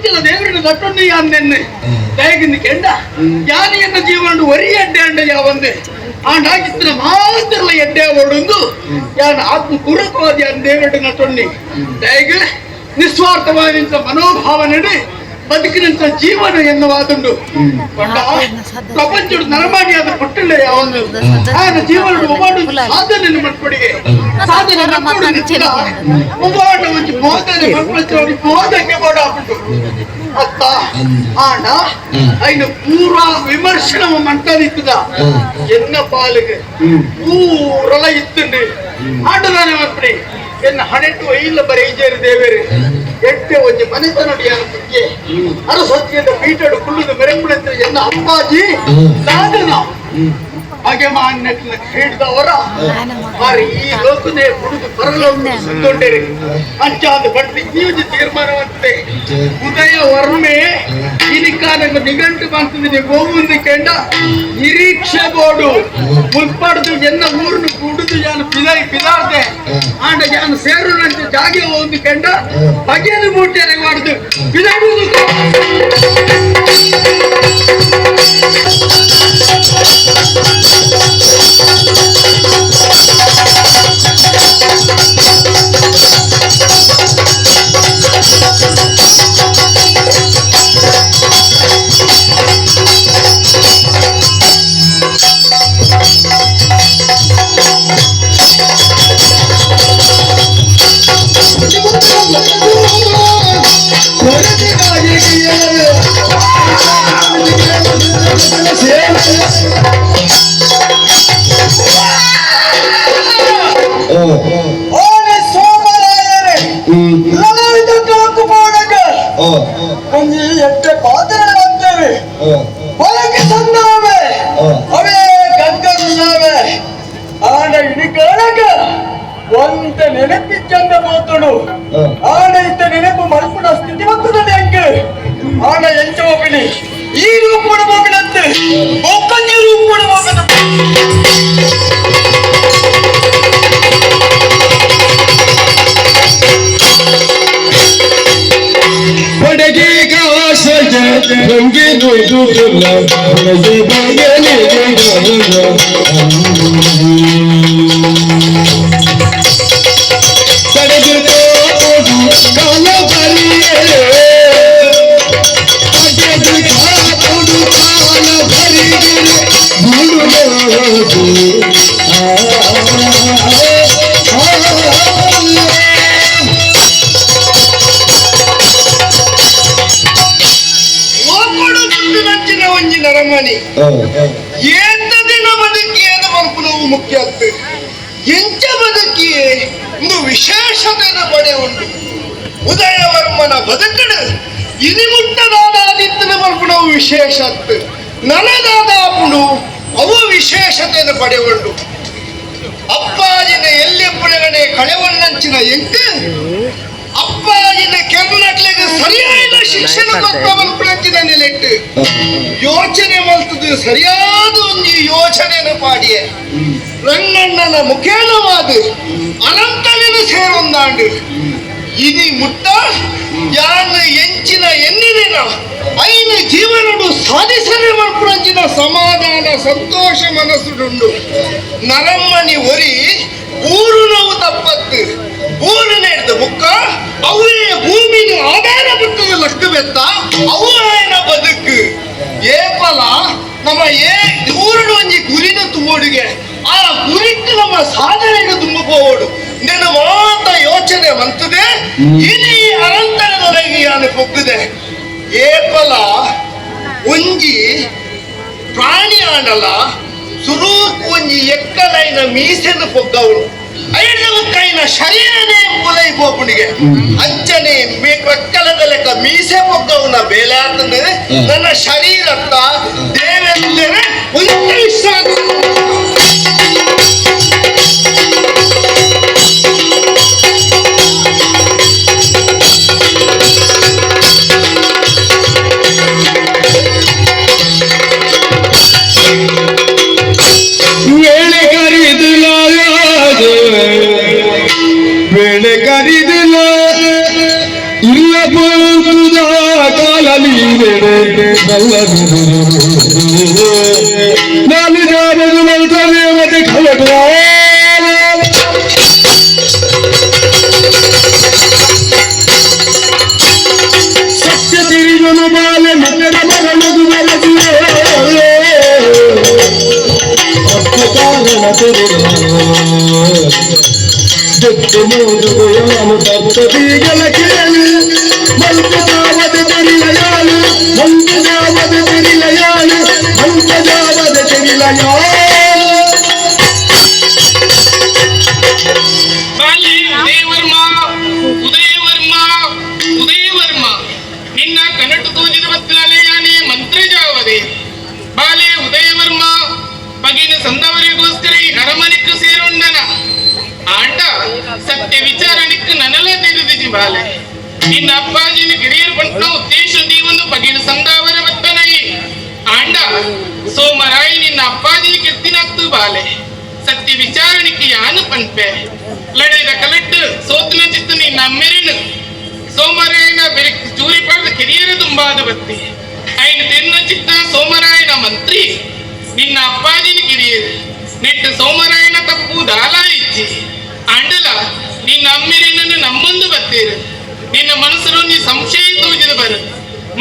ಪ್ರತಿನಿತ್ಯದ ದೇವರಿನ ದಟ್ಟೊಂದು ಯಾನೆನ್ನೆ ದಯಗಿಂದ ಕೆಂಡ ಯಾನೆಯನ್ನ ಜೀವನ ಒರಿ ಎಡ್ಡೆ ಅಂಡ ಯಾವಂದೆ ಆಂಡಾಗಿತ್ತಿನ ಮಾತಿರಲ ಎಡ್ಡೆ ಓಡೊಂದು ಯಾನ ಆತ್ಮ ಪೂರಕವಾದ ಯಾನ ದೇವರ ನಟೊಣ್ಣಿ ದಯಗೆ ನಿಸ್ವಾರ್ಥವಾದಂತ ಮನೋಭಾವ ನಡೆ ಬದುಕಿನಂತ ಜೀವನ ಎನ್ನುವುದುಂಡು ಪ್ರಪಂಚದ ನರಮಾಣಿಯಾದ ಕೊಟ್ಟಳೆ ಅವನು ಆಯನ ಜೀವನ ಒಬ್ಬಾಡು ಸಾಧನೆ ಮಟ್ಪಡಿಗೆ ಸಾಧನೆ ಒಬ್ಬಾಟ ಒಂದು ಮೋದನೆ ಮಕ್ಕಳು ಮೋದಕ್ಕೆ ಬೋಡ ಆಗ್ಬಿಟ್ಟು ಅತ್ತ ಆಂಡ ಐನ ಪೂರ ವಿಮರ್ಶನ ಮಂಟದಿತ್ತದ ಎನ್ನ ಪಾಲಿಗೆ ಪೂರಲ ಇತ್ತಂಡಿ ಆಟದಾನೆ ಮಪ್ಪಡಿ ಎನ್ನ ಹಣೆಟ್ಟು ಐಲ ಬರೀಜೇರಿ ದೇವೇರಿ ಎಟ್ಟೆ ಒಂಜಿ ಮನೆತನಡಿಯಾನ ಬಗ್ಗೆ ಅರಸತ್ಯದ ಪೀಠಡು ಕುಳ್ಳುದು ಮೆರೆಂಬುಡಂತ ಎನ್ನ ಅಪ್ಪಾಜಿ ಸಾಧನ ಹಾಗೆ ಮಾನ್ಯಟ್ಲ ಹೇಳಿದವರ ಮಾರಿ ಈ ಲೋಕದೇ ಹುಡುಗ ಪರಲೋಕ ಸುತ್ತೊಂಡೇರಿ ಅಂಚಾದ ಬಡ್ತಿ ಜೀವಿತ ತೀರ್ಮಾನವಂತೆ ಉದಯ ವರ್ಮೆ ಇನಿಕಾನಂಗ ನಿಘಂಟು ಮಾಡ್ತಿದ್ದೀನಿ ಗೋವುಂದು ಕೆಂಡ ನಿರೀಕ್ಷೆ ಬೋಡು ಮುಲ್ಪಡ್ದು ಎನ್ನ ಊರನ್ನು ಕುಡಿದು ಯಾನು ಪಿದಾಯ ಪಿದಾರ್ದೆ. ಆಂಡ ಯಾನು ಸೇರುನಂತೆ ಜಾಗೆ ಒಂದು ಕೆಂಡ ಬಗೆಯನ್ನು ಮೂಟೆರೆ ಮಾಡುದು ಪಿದಾಡುವುದು ಎಂಚ ಹೋಗಲಿ ಈ ರೂಪದ ಹೋಗಲಂತೆ ಒಕ್ಕಂಜಿ ರೂಪದ ಹೋಗದ ಪಡಗೆ ಕಾಸಜ ರಂಗೆ ನೋಯ್ದುಲ್ಲ ಪಡಗೆ ಬಗೆನೆ ಪಡೆದು ನರಮಣಿ ಎಂತ ದಿನ ಬದುಕಿಯದ ಮಲ್ಪುನವು ಮುಖ್ಯ ಅತ್ತು ಎಂಚ ಬದುಕಿಯೇ ಒಂದು ವಿಶೇಷತೆನ ಪಡೆ ಉಂಟು. ಉದಯವರ್ಮನ ಬದುಕಡು ಇನಿಮುಟ್ಟದಾದ ಆದಿತ್ಯನ ಮಲ್ಪುನವು ವಿಶೇಷ ಅತ್ತು ನನದಾದ ಅಪ್ಪನು ಅವು ವಿಶೇಷತೆಯನ್ನು ಪಡೆಗೊಂಡು ಅಪ್ಪಾಜಿನ ಎಲ್ಲಿ ಪುರಗಡೆ ಕಳೆವಣ್ಣಂಚಿನ ಎಂಟು ಅಪ್ಪಾಜಿನ ಕೆರ್ನಟ್ಲೆಗೆ ಸರಿಯಾದ ಶಿಕ್ಷಣ ಪ್ರಂಚಿನ ನೆಲೆಟ್ಟು. ಯೋಚನೆ ಮಲ್ತದು ಸರಿಯಾದ ಒಂದು ಯೋಚನೆಯನ್ನು ಪಾಡಿಯೆ. ರಂಗಣ್ಣನ ಮುಖೇನವಾದ ಅನಂತವಿನ ಸೇರೊಂದಾಂಡು. ಇದಿ ಮುಟ್ಟ ಯಾನ್ ಎಂಚಿನ ಎನ್ನಿರಿನ, ಐನ ಜೀವನಡು ಸಾಧಿಸನೆ ಮಲ್ಪುರಂಚಿನ ಸಮಾಧಾನ ಸಂತೋಷ ಮನಸ್ಸುಡುಂಡು. ನರಮ್ಮನಿ ಒರಿ ಊರು ನೋವು ತಪ್ಪತ್ತು. ಊರು ನಡೆದ ಮುಕ್ಕ, ಅವೇ ಭೂಮಿನ ಆಧಾರ ಬಿಟ್ಟದ ಲಕ್ಕ ಬೆತ್ತ, ಅವು ಆಯನ ಬದುಕು. ಏಪಲ ನಮ್ಮ ಏ ಊರುಡು ಒಂಜಿ ಗುರಿನ ತುಂಬೋಡಿಗೆ, ಆ ಗುರಿಕ್ಕೆ ನಮ್ಮ ಸಾಧನೆಗೆ ತುಂಬಬೋಡು ನಿನ್ನ ಮಾತ ಯೋಚನೆ ಮಂತದೆ ಇಡೀ ಅನಂತರದೊಳಗೆ ಅದು ಕೊಕ್ಕಿದೆ ಏಪಲ ಒಂಜಿ ಪ್ರಾಣಿ ಆಂಡಲ ಸುರೂಪ್ ಒಂಜಿ ಎಕ್ಕಲೈನ ಮೀಸೆನು ಪೊಗ್ಗವಳು ಐನವಕ್ಕೈನ ಶರೀರನೇ ಪುಲೈ ಬೋಪುಣಿಗೆ ಅಂಚನೆ ಕಕ್ಕಲದ ಲೆಕ್ಕ ಮೀಸೆ ಪೊಗ್ಗವನ ಬೇಲೆ ಆತಂದರೆ ನನ್ನ ಶರೀರತ್ತ ದೇವೆಂದರೆ ಒಂದು ಇಷ್ಟ ಮಗಳದು ಮರದಿಯೇ ನಾನು ತಪ್ಪದಿಗಲ ಕೇಳು ಮಂಕಜಾವದ ಮಂಜುಜಾವದ ತಿರಿಲಯಾಳು ಮಂಜುಜಾವದ ತಿರಿಲಯಾಳು ಬಾಲೆ ಈ ಅರಮನೆಕ್ಕು ಸೇರುಂಡನ. ಆಂಡ, ಸತ್ಯ ವಿಚಾರಣೆಕ್ಕು ನನಲ ತಿಳಿದಿಜಿ ಬಾಲೆ. ನಿನ್ನ ಅಪ್ಪಾಜಿನ ಗಿರಿಯರು ಪಟ್ಟ ಉದ್ದೇಶ ನೀವೊಂದು ಬಗಿನ ಸಂದಾವರ ಬತ್ತನೈ ಆಂಡ, ಸೋಮರಾಯಿ ನಿನ್ನ ಅಪ್ಪಾಜಿ ಕೆತ್ತಿನತ್ತು ಬಾಲೆ. ಸತ್ಯ ವಿಚಾರಣೆಗೆ ಯಾನು ಪಂಪೆ ಲಡೈದ ಕಲೆಕ್ಟ್ ಸೋತಿನ ಚಿತ್ತ ನಿನ್ನ ಅಮ್ಮೆರಿನು ಸೋಮರಾಯನ ಬೆರಕ್ ಚೂರಿ ಪಡೆದ ಕಿರಿಯರ ತುಂಬಾದ ಬತ್ತಿ. ಐನು ತಿನ್ನ ಚಿತ್ತ ಸೋಮರಾಯನ ಮಂತ್ರಿ. ನಿನ್ನ ಅಪ್ಪಾಜಿನ ಕಿರಿಯರು. ನೆಟ್ಟು ಸೋಮರಾಯನ ತಪ್ಪು ದಾಲ ಇಚ್ಚಿ. ಅಂಡಲ ನಿನ್ನ ಅಮ್ಮಿರಿನನ್ನು ನಮ್ಮೊಂದು ಬತ್ತೀರು. ನಿನ್ನ ಮನಸ್ಸರು ನೀ ಸಂಶಯ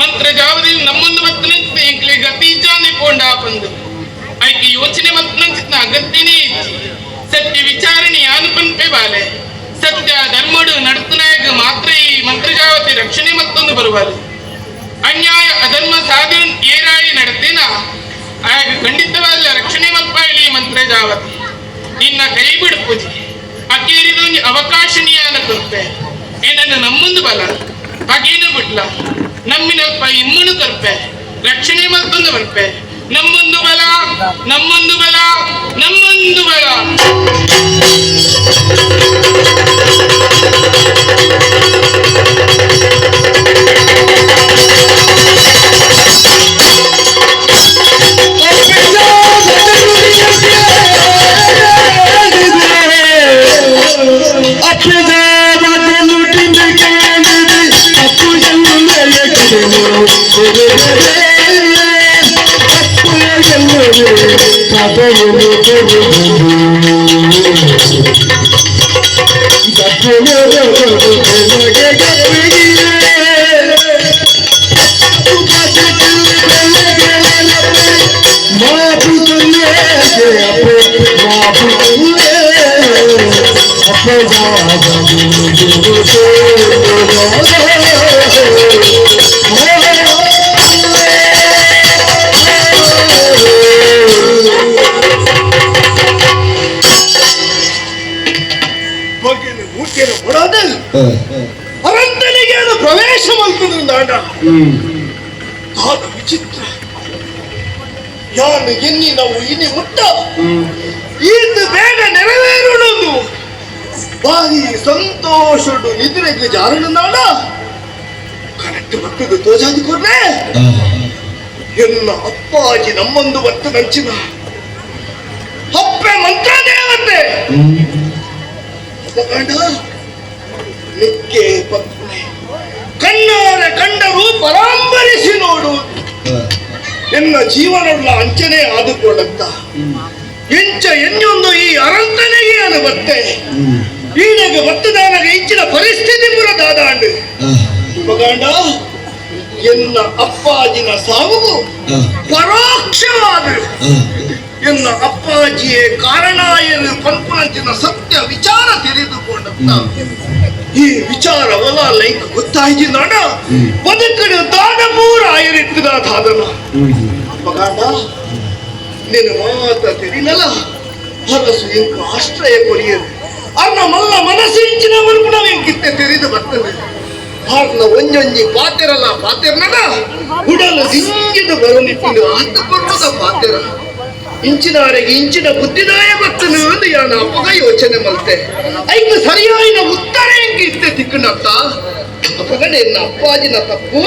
ಮಂತ್ರ ಜಾವದಿ ನಮ್ಮೊಂದು ಎಂಕ್ಲೆ ಗತಿ ಜಾನೆ ಪೋಂಡ ಆಪಂದು ಆಯ್ಕೆ ಯೋಚನೆ ಮತ್ತಂಚಿನ ಅಗತ್ಯನೇ ಇಚ್ಚಿ. ಸತ್ಯ ವಿಚಾರಣೆ ಯಾನು ಪಂಪೆ ಬಾಲೆ. ಸತ್ಯ ಧರ್ಮಡು ನಡತನಾಯಕ ಮಾತ್ರ ಈ ಮಂತ್ರಜಾವತಿ ರಕ್ಷಣೆ ಮತ್ತೊಂದು ಬರುವಾಲೆ ಅನ್ಯಾಯ ಅಧರ್ಮ ಸಾಧು ಏರಾಯಿ ನಡತೇನ? ಆಗ ಖಂಡಿತವಾದ ರಕ್ಷಣೆ ಮಲ್ಪ ಮಂತ್ರ ಜಾವತಿ. ನಿನ್ನ ಕೈ ಬಿಡು ಪೂಜೆ ಅಕ್ಕೇರಿದೊಂದು ಅವಕಾಶನೀಯ ಕೊರ್ಪೆ ಏನನ್ನು ನಮ್ಮೊಂದು ಬಲ. ಹಾಗೇನು ಬಿಡ್ಲ ನಮ್ಮಿನಲ್ಪ ಇಮ್ಮನು ಕರ್ಪೆ ರಕ್ಷಣೆ ಮತ್ತೊಂದು ಬರ್ಪೆ. ನಮ್ಮೊಂದು ಬಲ ನಮ್ಮೊಂದು ಬಲ ನಮ್ಮೊಂದು ಬಲ. Thank you. ಕಾದ ವಿಚಿತ್ರ. ಯಾನು ಎನ್ನಿ ನಾವು ಇನಿ ಮುಟ್ಟ. ಇದು ಬೇಗ ನೆರವೇರುವುದು ಬಾರಿ ಸಂತೋಷಡು ನಿದ್ರೆಗೆ ಜಾರಣ ನಾಡ. ಕರೆಕ್ಟ್ ಬರ್ತದೆ ತೋಜಾದಿ ಕೊರ್ರೆ ಎನ್ನ ಅಪ್ಪಾಜಿ ನಮ್ಮೊಂದು ಬತ್ತು ನಂಚಿನ. ಅಪ್ಪೆ ಮಂತ್ರ ದೇವತೆ ಕಂಡ ನಿಕ್ಕೆ ಪತ್ನಿ. ಕಣ್ಣಾರೆ ಕಂಡರು ಪರಾಂಬರಿಸಿ ನೋಡು. ಎನ್ನ ಜೀವನವುಳ್ಳ ಅಂಚನೆ ಆದುಕೊಂಡಂತ ಹೆಂಚ ಎನ್ನೊಂದು ಈ ಅರಂತನೆಗೆ ಅನುಬತ್ತೆ ಈನಾಗ ಬತ್ತದಾನಾಗ ಇಂಚಿನ ಪರಿಸ್ಥಿತಿ ಪುರ ದಾದಾಂಡು. ಮಗಾಂಡ ಎನ್ನ ಅಪ್ಪಾಜಿನ ಸಾವು ಪರೋಕ್ಷವಾದ. ಎನ್ನ ಅಪ್ಪಾಜಿಯೇ ಕಾರಣ ಎಂದು ಪಂಪನಂಚಿನ ಸತ್ಯ ವಿಚಾರ ತಿಳಿದುಕೊಂಡಂತ. ಈ ವಿಚಾರ ಒಲ ಲೈಕ್ ಗೊತ್ತಾಯ್ತು ನಾಡ ಬದುಕಿನ ದಾನ ಮೂರ ಆಯರಿತ್ತಿದ ದಾದನ. ಮಗಾಂಡ ನಿನ್ನ ಮಾತ ತಿಳಿನಲ್ಲ. ಹೊರಸು ಇಂಕ ಆಶ್ರಯ ಕೊರಿಯರು. ಅರ್ನ ಮಲ್ಲ ಮನಸ್ಸಿಂಚಿನ ಮಲ್ಪುಣ ಇಂಕಿತ್ತೆ ತೆರೆದು ಬರ್ತದೆ. ಅರ್ನ ಒಂಜೊಂಜಿ ಪಾತೆರಲ್ಲ ಪಾತೆರ್ನಗ. ಉಡಲು ದಿಂಗಿದು ಬರಲಿಟ್ಟಿದ್ದು ಆತ ಬರುವುದ ಪಾತೆರ. ಇಂಚಿನವರೆಗೆ ಇಂಚಿನ ಬುದ್ಧಿದಾಯ ಬರ್ತನು ಅಂತ ಯಾನ ಅಪ್ಪಗ ಯೋಚನೆ ಮಲ್ತೆ. ಐದು ಸರಿಯಾಯಿನ ಉತ್ತರ ಹೆಂಗೆ ಇತ್ತೆ ತಿಕ್ಕನತ್ತ ಅಪ್ಪಗಡೆ ಅಪ್ಪಾಜಿನ ತಪ್ಪು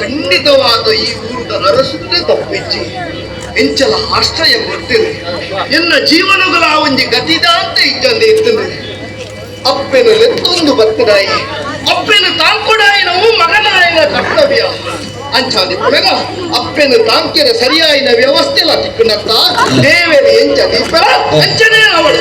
ಖಂಡಿತವಾದ ಈ ಊರದ ಅರಸುತ್ತೆ ತಪ್ಪಿಚ್ಚಿ. ಎಂಚಲ ಆಶ್ರಯ ಕೊಡ್ತೀನಿ. ಎನ್ನ ಜೀವನಗಳ ಒಂಜಿ ಗತಿದ ಅಂತ ಇಜ್ಜಂದೆ ಇರ್ತದೆ. ಅಪ್ಪೆನ ಲೆತ್ತೊಂದು ಬರ್ತದಾಯಿ ಅಪ್ಪೆನ ತಾಂಕೊಡಾಯಿ ನಾವು ಮಗನಾಯನ ಕರ್ತವ್ಯ. ಅಂಚಾದಿ ಪೆರ ಅಪ್ಪೆನ ತಾಂಕ್ಯನ ಸರಿಯಾಯಿನ ವ್ಯವಸ್ಥೆ ವ್ಯವಸ್ಥೆಲ ತಿಕ್ಕುನತ್ತ ದೇವೇರಿ ಎಂಚ ದೀಪರ ಅಂಚನೆ ಅವಳು.